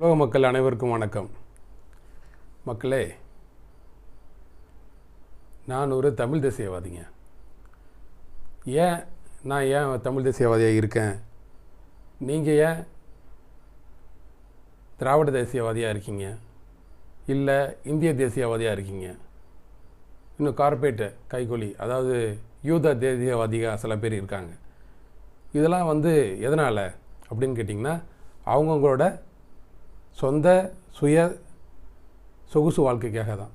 உலக மக்கள் அனைவருக்கும் வணக்கம். மக்களே நான் ஒரு தமிழ் தேசியவாதிங்க. ஏன் நான் ஏன் தமிழ் தேசியவாதியாக இருக்கேன்? நீங்கள் ஏன் திராவிட தேசியவாதியாக இருக்கீங்க? இல்லை இந்திய தேசியவாதியாக இருக்கீங்க? இன்னும் கார்பரேட் கைகொலி அதாவது யூத தேசியவாதிகள் சில பேர் இருக்காங்க. இதெல்லாம் வந்து எதனால் அப்படின்னு கேட்டிங்கன்னா அவங்கவுங்களோட சொந்த சுய சொகுசு வாழ்க்கைக்காக தான்.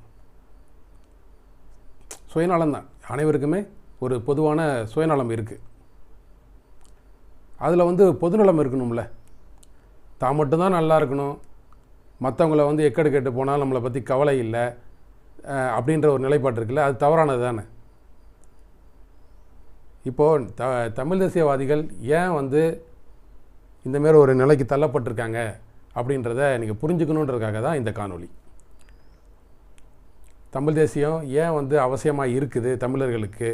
சுயநலம் தான். அனைவருக்குமே ஒரு பொதுவான சுயநலம் இருக்குது அதில் வந்து பொதுநலம் இருக்கணும்ல. தான் மட்டும்தான் நல்லா இருக்கணும். மற்றவங்கள வந்து எக்கடு கேட்டு போனால் நம்மளை பற்றி கவலை இல்லை. அப்படின்ற ஒரு நிலைப்பாடு இருக்குல்ல. அது தவறானது தானே? இப்போது த தமிழ் தேசியவாதிகள் ஏன் வந்து இந்தமாரி ஒரு நிலைக்கு தள்ளப்பட்டிருக்காங்க? அப்படின்றத நீங்கள் புரிஞ்சுக்கணுன்றதுக்காக தான் இந்த காணொலி தமிழ் தேசியம் ஏன் வந்து அவசியமாக இருக்குது தமிழர்களுக்கு?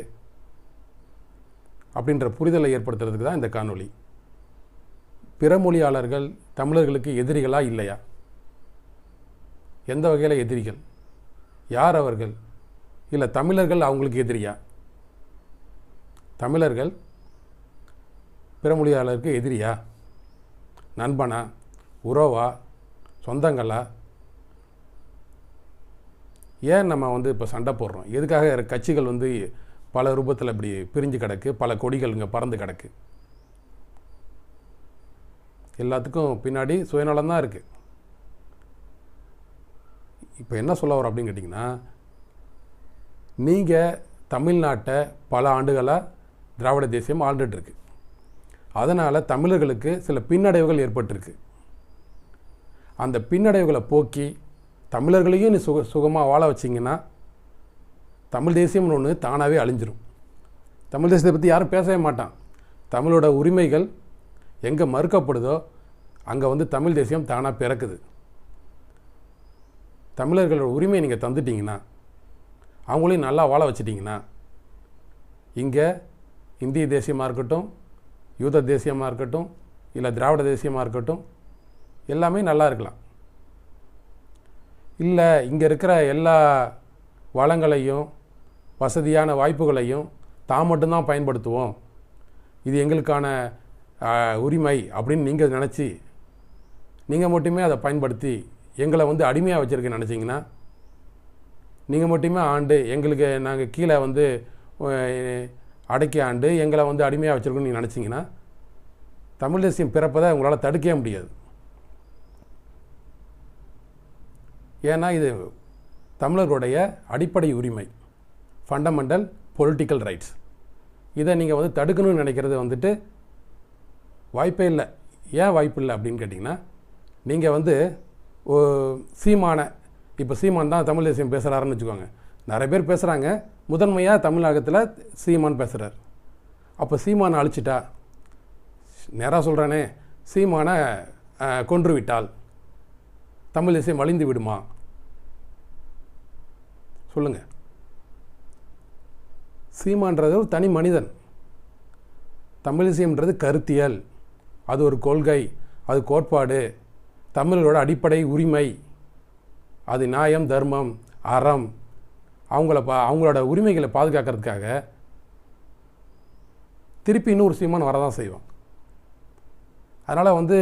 அப்படின்ற புரிதலை ஏற்படுத்துறதுக்கு தான் இந்த காணொலி பிற மொழியாளர்கள் தமிழர்களுக்கு எதிரிகளா இல்லையா? எந்த வகையில் எதிரிகள்? யார் அவர்கள்? இல்லை தமிழர்கள் அவங்களுக்கு எதிரியா? தமிழர்கள் பிற மொழியாளருக்கு எதிரியா? நண்பனா? உறவா சொந்தங்களா? ஏன் நம்ம வந்து இப்போ சண்டை போடுறோம்? எதுக்காக கட்சிகள் வந்து பல ரூபத்தில் இப்படி பிரிஞ்சு கிடக்கு பல கொடிகள் இங்கே பறந்து கிடக்கு? எல்லாத்துக்கும் பின்னாடி சுயநலம் தான் இருக்குது இப்போ என்ன சொல்ல வரோம் அப்படின்னு கேட்டிங்கன்னா நீங்கள் தமிழ்நாட்டை பல ஆண்டுகளாக திராவிட தேசியம் ஆண்டுட்டுருக்கு அதனால் தமிழர்களுக்கு சில பின்னடைவுகள் ஏற்பட்டிருக்கு. அந்த பின்னடைவுகளை போக்கி தமிழர்களையும் நீ சுக சுகமாக வாழ வச்சிங்கன்னா தமிழ் தேசியம்னு ஒன்று தானாகவே அழிஞ்சிரும். தமிழ் தேசியத்தை பற்றி யாரும் பேசவே மாட்டான். தமிழோட உரிமைகள் எங்கே மறுக்கப்படுதோ அங்கே வந்து தமிழ் தேசியம் தானாக பிறக்குது. தமிழர்களோட உரிமையை நீங்கள் தந்துட்டீங்கன்னா அவங்களையும் நல்லா வாழ வச்சிட்டிங்கன்னா இங்கே இந்திய தேசியமாக இருக்கட்டும் யூத தேசியமாக இருக்கட்டும் இல்லை திராவிட தேசியமாக இருக்கட்டும் எல்லாமே நல்லா இருக்கலாம். இல்லை இங்கே இருக்கிற எல்லா வளங்களையும் வசதியான வாய்ப்புகளையும் தான் மட்டும்தான் பயன்படுத்துவோம். இது எங்களுக்கான உரிமை அப்படின்னு நீங்கள் நினச்சி நீங்கள் மட்டுமே அதை பயன்படுத்தி எங்களை வந்து அடிமையாக வச்சுருக்க நினச்சிங்கன்னா நீங்கள் மட்டுமே ஆண்டு எங்களுக்கு நாங்கள் கீழே வந்து அடக்கி ஆண்டு எங்களை வந்து அடிமையாக வச்சுருக்கோன்னு நீங்கள் நினச்சிங்கன்னா தமிழ் தேசியம் பிறப்பதை உங்களால் தடுக்கவே முடியாது. ஏன்னா இது தமிழர்களுடைய அடிப்படை உரிமை ஃபண்டமெண்டல் பொலிட்டிக்கல் ரைட்ஸ் இதை நீங்கள் வந்து தடுக்கணும்னு நினைக்கிறது வந்துட்டு வாய்ப்பே இல்லை. ஏன் வாய்ப்பு இல்லை அப்படின்னு கேட்டிங்கன்னா நீங்கள் வந்து ஓ- சீமான இப்போ சீமான் தான் தமிழ் தேசியம் பேசுகிறாருன்னு வச்சுக்கோங்க. நிறைய பேர் பேசுகிறாங்க முதன்மையாக தமிழகத்தில் சீமான் பேசுகிறார் அப்போ சீமானை அழிச்சிட்டா? நேராக சொல்கிறேனே சீமானை கொன்று விட்டால்? தமிழ் தேசியம் அழிந்து விடுமா? சொல்லுங்கள் சீமான்றது ஒரு தனி மனிதன். தமிழிசைன்றது கருத்தியல். அது ஒரு கொள்கை அது கோட்பாடு. தமிழரோட அடிப்படை உரிமை. அது நியாயம் தர்மம் அறம். அவங்கள பா அவங்களோட உரிமைகளை பாதுகாக்கிறதுக்காக திருப்பி இன்னொரு சீமான் வரதான் செய்வான். அதனால் வந்து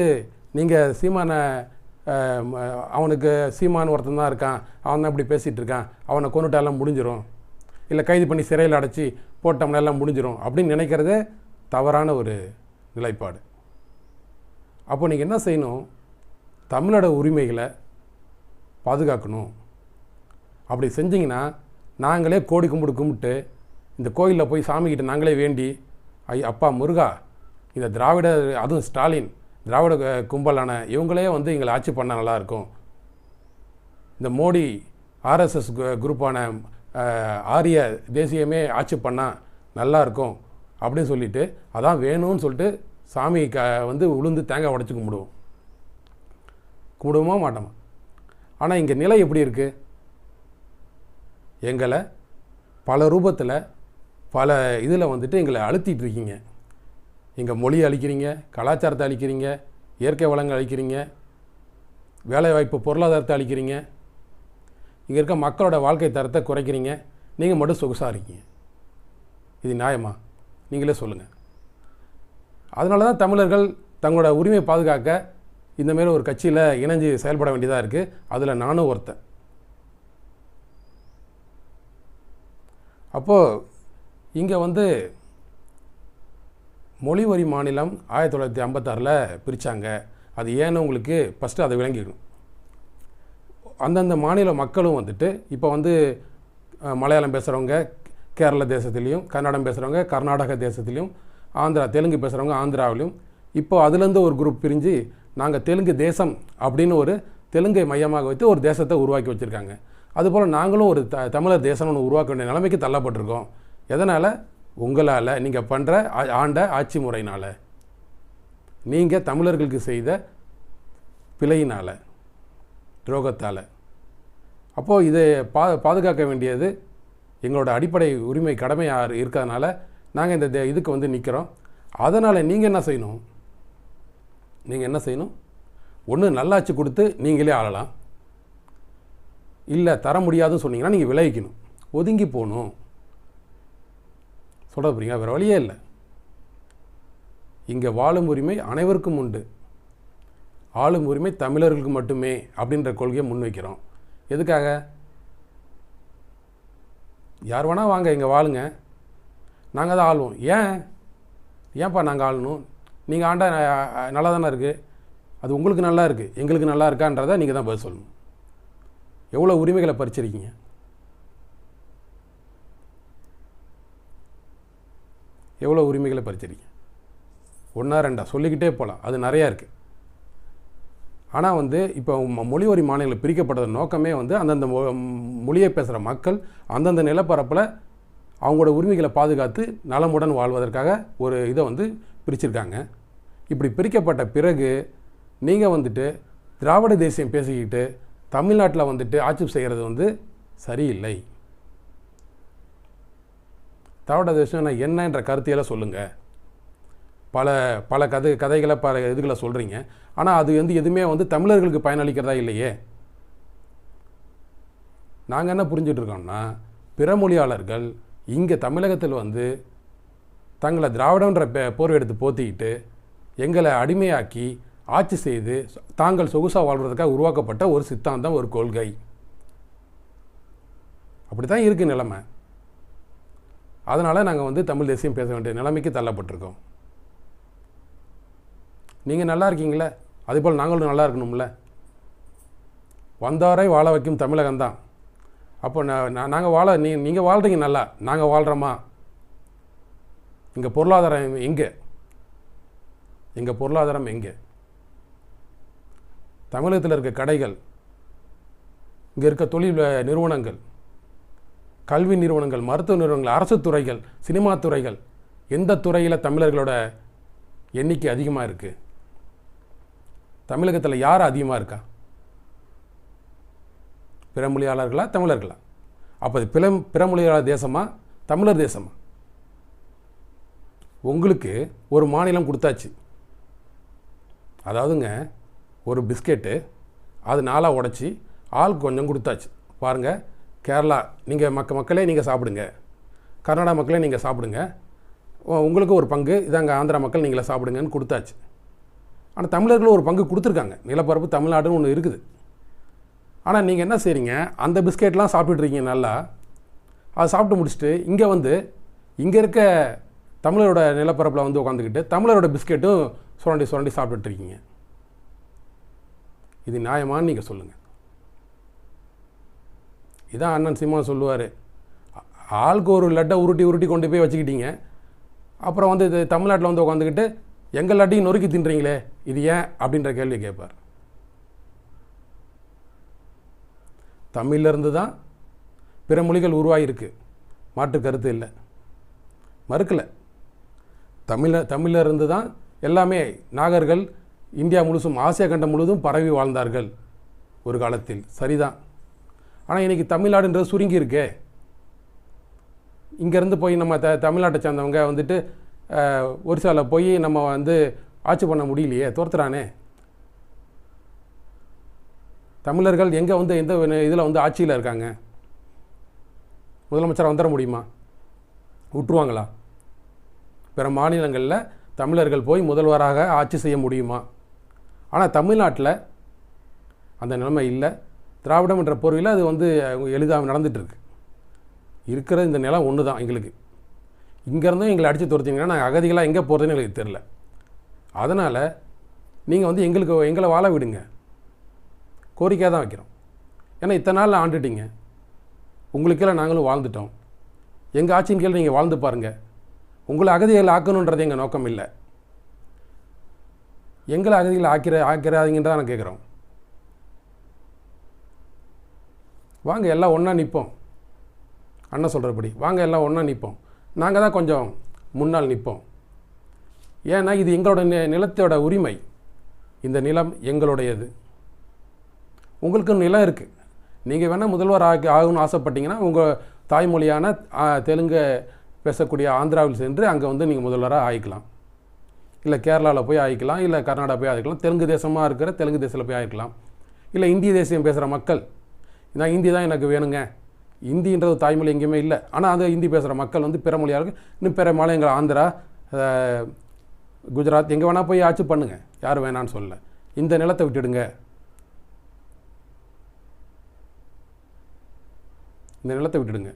நீங்கள் சீமானை அவனுக்கு சீமான் ஒருத்தன் தான் இருக்கான். அவன் தான் இப்படி பேசிகிட்டு இருக்கான். அவனை கொண்டுட்டாலாம் முடிஞ்சிடும் இல்லை கைது பண்ணி சிறையில் அடைச்சி போட்டோம்னா எல்லாம் முடிஞ்சிடும் அப்படின்னு நினைக்கிறதே தவறான ஒரு நிலைப்பாடு. அப்போ நீங்கள் என்ன செய்யணும்? தமிழோட உரிமைகளை பாதுகாக்கணும். அப்படி செஞ்சிங்கன்னா நாங்களே கோடி கும்பிடு கும்பிட்டு இந்த கோயிலில் போய் சாமிக்கிட்ட நாங்களே வேண்டி ஐ அப்பா முருகா இந்த திராவிட அதுவும் ஸ்டாலின் திராவிட கும்பலான இவங்களே வந்து எங்களை ஆட்சி பண்ணால் நல்லாயிருக்கும். இந்த மோடி ஆர்எஸ்எஸ் குரூப்பான ஆரிய தேசியமே ஆட்சி பண்ணால் நல்லாயிருக்கும் அப்படின்னு சொல்லிட்டு அதான் வேணும்னு சொல்லிட்டு சாமி க வந்து உளுந்து தேங்காய் உடச்சி கும்பிடுவோம். கும்பிடுவோமா மாட்டோமா. ஆனால் இங்கே நிலை எப்படி இருக்குது எங்களை பல ரூபத்தில் பல இதில் வந்துட்டு எங்களை அழுத்திட்டு இருக்கீங்க. எங்கள் மொழியை அழிக்கிறீங்க கலாச்சாரத்தை அழிக்கிறீங்க இயற்கை வளங்கள் அழிக்கிறீங்க வேலைவாய்ப்பு பொருளாதாரத்தை அழிக்கிறீங்க இங்கே இருக்க மக்களோட வாழ்க்கை தரத்தை குறைக்கிறீங்க. நீங்கள் மட்டும் சொகுசாக இருக்கீங்க. இது நியாயமா? நீங்களே சொல்லுங்கள் அதனால தான் தமிழர்கள் தங்களோட உரிமையை பாதுகாக்க இந்த மாரி ஒரு கட்சியில் இணைஞ்சு செயல்பட வேண்டியதாக இருக்குது அதில் நானும் ஒருத்தன். அப்போது இங்கே வந்து மொழிவரி மாநிலம் ஆயிரத்தி தொள்ளாயிரத்தி ஐம்பத்தாறில் பிரித்தாங்க அது ஏன்னு உங்களுக்கு ஃபஸ்ட்டு அதை விளங்கிக்கணும். அந்தந்த மாநில மக்களும் வந்துட்டு இப்போ வந்து மலையாளம் பேசுகிறவங்க கேரள தேசத்துலேயும் கன்னடம் பேசுகிறவங்க கர்நாடக தேசத்துலேயும் ஆந்திரா தெலுங்கு பேசுகிறவங்க ஆந்திராவிலையும் இப்போ அதுலேருந்து ஒரு குரூப் பிரிஞ்சு நாங்கள் தெலுங்கு தேசம் அப்படின்னு ஒரு தெலுங்கை மையமாக வைத்து ஒரு தேசத்தை உருவாக்கி வச்சுருக்காங்க. அதுபோல் நாங்களும் ஒரு த தமிழர் தேசம் ஒன்று உருவாக்க வேண்டிய நிலைமைக்கு தள்ளப்பட்டிருக்கோம். எதனால்? உங்களால் நீங்கள் பண்ணுற ஆண்ட ஆட்சி முறையினால் நீங்கள் தமிழர்களுக்கு செய்த பிழையினால் துரோகத்தால். அப்போது இதை பா பாதுகாக்க வேண்டியது எங்களோட அடிப்படை உரிமை கடமையாக இருக்கிறதுனால நாங்கள் இந்த இதுக்கு வந்து நிற்கிறோம் அதனால் நீங்கள் என்ன செய்யணும்? நீங்கள் என்ன செய்யணும்? ஒன்று நல்லாட்சி கொடுத்து நீங்களே ஆளலாம். இல்லை தர முடியாதுன்னு சொன்னீங்கன்னா நீங்கள் விளைவிக்கணும் ஒதுங்கி போகணும். சொல்ல போகிறீங்க வேறு வழியே இல்லை. இங்கே வாழும் உரிமை அனைவருக்கும் உண்டு. ஆளும் உரிமை தமிழர்களுக்கு மட்டுமே அப்படின்ற கொள்கையை முன்வைக்கிறோம். எதுக்காக? யார் வேணால் வாங்க இங்கே வாழுங்க. நாங்கள் தான் ஆளுவோம். ஏன்? ஏன்ப்பா நாங்கள் ஆளணும்? நீங்கள் ஆண்டா நல்லா தானே இருக்குது அது உங்களுக்கு நல்லா இருக்குது எங்களுக்கு நல்லா இருக்கான்றதை நீங்கள் தான் பதில் சொல்லணும். எவ்வளோ உரிமைகளை பறிச்சிருக்கீங்க? எவ்வளோ உரிமைகளை பறிச்சிருக்கீங்க ஒன்றா ரெண்டா? சொல்லிக்கிட்டே போகலாம். அது நிறையா இருக்குது ஆனால் வந்து இப்போ ம- மொழி வரி மாநிலங்கள் பிரிக்கப்பட்டது நோக்கமே வந்து அந்தந்த மொ- மொழியை பேசுகிற மக்கள் அந்தந்த நிலப்பரப்பில் அவங்களோட உரிமைகளை பாதுகாத்து நலமுடன் வாழ்வதற்காக ஒரு இதை வந்து பிரிச்சிருக்காங்க. இப்படி பிரிக்கப்பட்ட பிறகு நீங்கள் வந்துட்டு திராவிட தேசியம் பேசிக்கிட்டு தமிழ்நாட்டில் வந்துட்டு ஆட்சி செய்கிறது வந்து சரியில்லை. திராவிட தேசம் என்னன்ற கருத்தையெல்லாம் சொல்லுங்கள் பல பல கதை கதைகளை பல இதுகளை சொல்கிறீங்க ஆனால் அது வந்து எதுவுமே வந்து தமிழர்களுக்கு பயனளிக்கிறதா இல்லையே? நாங்கள் என்ன புரிஞ்சிட்ருக்கோம்னா பிற மொழியாளர்கள் இங்கே தமிழகத்தில் வந்து தங்களை திராவிடன்ற பே- போர்வை எடுத்து போத்திக்கிட்டு எங்களை அடிமையாக்கி ஆட்சி செய்து தாங்கள் சொகுசாக வாழ்கிறதுக்காக உருவாக்கப்பட்ட ஒரு சித்தாந்தம் ஒரு கொள்கை. அப்படி தான் இருக்குது நிலைமை. அதனால் நாங்கள் வந்து தமிழ் தேசியம் பேச வேண்டிய நிலைமைக்கு தள்ளப்பட்டிருக்கோம். நீங்கள் நல்லா இருக்கீங்களே? அதேபோல் நாங்களும் நல்லா இருக்கணும்ல? வந்தாரை வாழ வைக்கும் தமிழகம் தான். அப்போ நாங்கள் வாழ நீ நீங்கள் வாழ்கிறீங்க நல்லா நாங்கள் வாழ்கிறோமா இங்கே பொருளாதாரம் எங்கே? எங்கள் பொருளாதாரம் எங்கே? தமிழகத்தில் இருக்க கடைகள் இங்கே இருக்க தொழில் நிறுவனங்கள் கல்வி நிறுவனங்கள் மருத்துவ நிறுவனங்கள் அரசு துறைகள் சினிமா துறைகள் எந்த துறையில் தமிழர்களோட எண்ணிக்கை அதிகமாக இருக்குது தமிழகத்தில் யார் அதிகமாக இருக்கா? பிறமொழியாளர்களா தமிழர்களா? அப்போ அது பிற பிறமொழியாளர் தேசமா தமிழர் தேசமா? உங்களுக்கு ஒரு மாநிலம் கொடுத்தாச்சு. அதாவதுங்க ஒரு பிஸ்கெட்டு அது நாளாக உடச்சி ஆள் கொஞ்சம் கொடுத்தாச்சு. பாருங்கள் கேரளா நீங்கள் மக்க மக்களே நீங்கள் சாப்பிடுங்க. கர்நாடகா மக்களே நீங்கள் சாப்பிடுங்க. உங்களுக்கு ஒரு பங்கு. இதாங்க ஆந்திரா மக்கள் நீங்களே சாப்பிடுங்கன்னு கொடுத்தாச்சு. ஆனால் தமிழர்களும் ஒரு பங்கு கொடுத்துருக்காங்க. நிலப்பரப்பு தமிழ்நாடுன்னு ஒன்று இருக்குது. ஆனால் நீங்கள் என்ன செய்றீங்க? அந்த பிஸ்கெட்லாம் சாப்பிட்டுட்ருக்கீங்க நல்லா. அதை சாப்பிட்டு முடிச்சுட்டு இங்கே வந்து இங்கே இருக்க தமிழரோட நிலப்பரப்பில் வந்து உட்காந்துக்கிட்டு தமிழரோட பிஸ்கெட்டும் சுரண்டி சுரண்டி சாப்பிட்டுட்ருக்கீங்க இது நியாயமானு நீங்கள் சொல்லுங்கள் இதான் அண்ணன் சிம்மா சொல்லுவார். ஆளுக்கு ஒரு லட்டை உருட்டி உருட்டி கொண்டு போய் வச்சுக்கிட்டீங்க. அப்புறம் வந்து இது தமிழ்நாட்டில் வந்து உட்காந்துக்கிட்டு எங்கள் லட்டையும் நொறுக்கி தின்றீங்களே இது ஏன்? அப்படின்ற கேள்வி கேட்பார். தமிழிலிருந்து தான் பிற மொழிகள் உருவாகியிருக்கு மாற்று கருத்து இல்லை. மறுக்கலை. தமிழ தமிழிலிருந்து தான் எல்லாமே நாகர்கள் இந்தியா முழுசும் ஆசியா கண்டம் முழுதும் பரவி வாழ்ந்தார்கள் ஒரு காலத்தில். சரிதான். ஆனால் இன்றைக்கி தமிழ்நாடுன்றது சுருங்கி இருக்கே. இங்கேருந்து போய் நம்ம த தமிழ்நாட்டை சேர்ந்தவங்க வந்துட்டு ஒரிசாவில் போய் நம்ம வந்து ஆட்சி பண்ண முடியலையே துரத்துறானே. தமிழர்கள் எங்கே வந்து எந்த இதில் வந்து ஆட்சியில் இருக்காங்க? முதலமைச்சராக வந்துட முடியுமா? விட்டுருவாங்களா? பிற மாநிலங்களில் தமிழர்கள் போய் முதல்வராக ஆட்சி செய்ய முடியுமா? ஆனால் தமிழ்நாட்டில் அந்த நிலைமை இல்லை. திராவிடம் என்ற பொருளில் அது வந்து எளிதாக நடந்துகிட்ருக்கு இருக்கிற இந்த நிலம் ஒன்று தான் எங்களுக்கு. இங்கேருந்தும் எங்களை அடித்து துரத்திங்கன்னா நாங்கள் அகதிகளாக எங்கே போகிறதுன்னு எங்களுக்கு தெரில அதனால் நீங்கள் வந்து எங்களுக்கு எங்களை வாழ விடுங்க. கோரிக்கையாக தான் வைக்கிறோம். ஏன்னா இத்தனை நாளில் ஆண்டுட்டீங்க. உங்களுக்கெல்லாம் நாங்களும் வாழ்ந்துட்டோம். எங்கள் ஆட்சியின் கீழே நீங்கள் வாழ்ந்து பாருங்கள் உங்களை அகதிகள் ஆக்கணுன்றது எங்கள் நோக்கம் இல்லை. எங்களை அகதிகள் ஆக்கிற ஆக்கிறாதீங்கன்னு தான் நான் கேட்குறோம் வாங்க எல்லாம் ஒன்றா நிற்போம் அண்ணன் சொல்கிறபடி வாங்க எல்லாம் ஒன்றா நிற்போம் நாங்கள் தான் கொஞ்சம் முன்னால் நிற்போம் ஏன்னா இது எங்களோட நிலத்தோட உரிமை. இந்த நிலம் எங்களுடையது. உங்களுக்கு நிலம் இருக்குது நீங்கள் வேணால் முதல்வர் ஆகி ஆகணும்னு ஆசைப்பட்டீங்கன்னா உங்கள் தாய்மொழியான தெலுங்கு பேசக்கூடிய ஆந்திராவில் சென்று அங்கே வந்து நீங்கள் முதல்வராக ஆயிக்கலாம். இல்லை கேரளாவில் போய் ஆயிக்கலாம் இல்லை கர்நாடகா போய் ஆயிக்கலாம் தெலுங்கு தேசமாக இருக்கிற தெலுங்கு தேசத்தில் போய் ஆயிக்கலாம். இல்லை இந்திய தேசியம் பேசுகிற மக்கள் நான் ஹிந்தி தான் எனக்கு வேணுங்க. ஹிந்தின்றது தாய்மொழி எங்கேயுமே இல்லை. ஆனால் அது ஹிந்தி பேசுகிற மக்கள் வந்து பிற மொழியாக இருக்குது இன்னும் பிற மாநிலங்கள் ஆந்திரா குஜராத் எங்கே வேணால் போய் ஆட்சி பண்ணுங்கள் யாரும் வேணான்னு சொல்லலை. இந்த நிலத்தை விட்டுடுங்க. இந்த நிலத்தை விட்டுடுங்க.